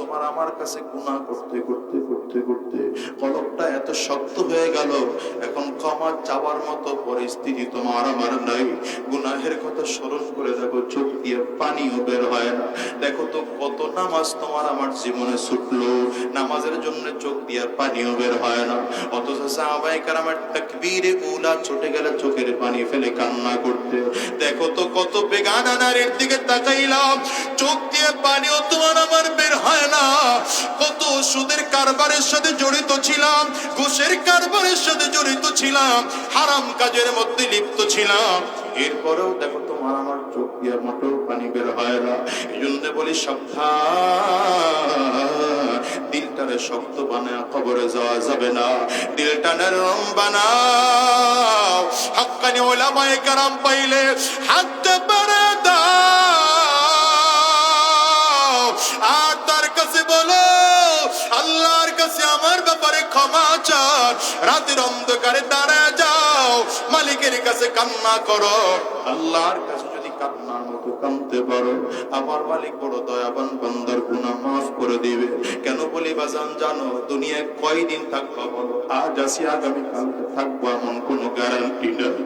তোমার আমার কাছে গুনাহ করতে করতে করতে করতে এত শক্ত হয়ে গেল। এখন ক্ষমা চাওয়ার মতো পরিস্থিতি তোমার আমার নাই। গুনাহের কথা স্মরণ করে দেখো, চোখ দিয়ে পানিও বের হয় না। দেখো তো কত নামাজ তোমার আমার জীবনে ছুটলো। নামাজের জন্য চোখ দিয়ে পানিও বের হয় না। অথচ সাহাবাই কারামের তাকবীরে উলা ছুটে গেলে চোখের পানি ফেলে কান্না করতে। দেখো তো কত বেগানা নারীর দিকে তাকাইলাম। চোখ দিয়ে পানিও তোমার আমার বের হয় না। কত সুদের কারবারের সাথে জড়িত ছিলাম, ঘুষের কারবারের সাথে জড়িত ছিলাম, হারাম কাজের মধ্যে লিপ্ত ছিলাম। এরপরেও দেখো তোমার আমার চোখ দিয়ে মোটেও পানি বের হয় না। এই জন্য বলি সাবধান। দিলটারে শক্ত বানায় কবরে যাওয়া যাবে না। দিলটা নরম বানাও। হাক্কানি ওলামায়ে কারাম পাইলে হাত আর তার কাছে বলো, আল্লাহর কাছে আমার ব্যাপারে ক্ষমা চান রাতের অন্ধকারে দাঁড়ায় যাও, মালিকের কাছে কান্না করো। আল্লাহর কাছে যদি কান্নার মতো কানতে পারো, আমার মালিক বড় দয়াবান বান্দার গুনাহ মাফ করে দিবে। কেন বলি বাজান, জানো দুনিয়ায় কয়দিন থাকবা বলো? আজ আসি আগামী কালকে থাকব এমন কোনো গ্যারান্টি নেই।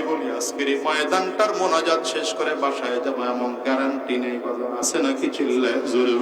তো বলি আজকের এই ময়দানটার মোনাজাত শেষ করে বাসায় যাব, এমন গ্যারান্টি নেই বলো। আছে নাকি চিল্লায় জোরে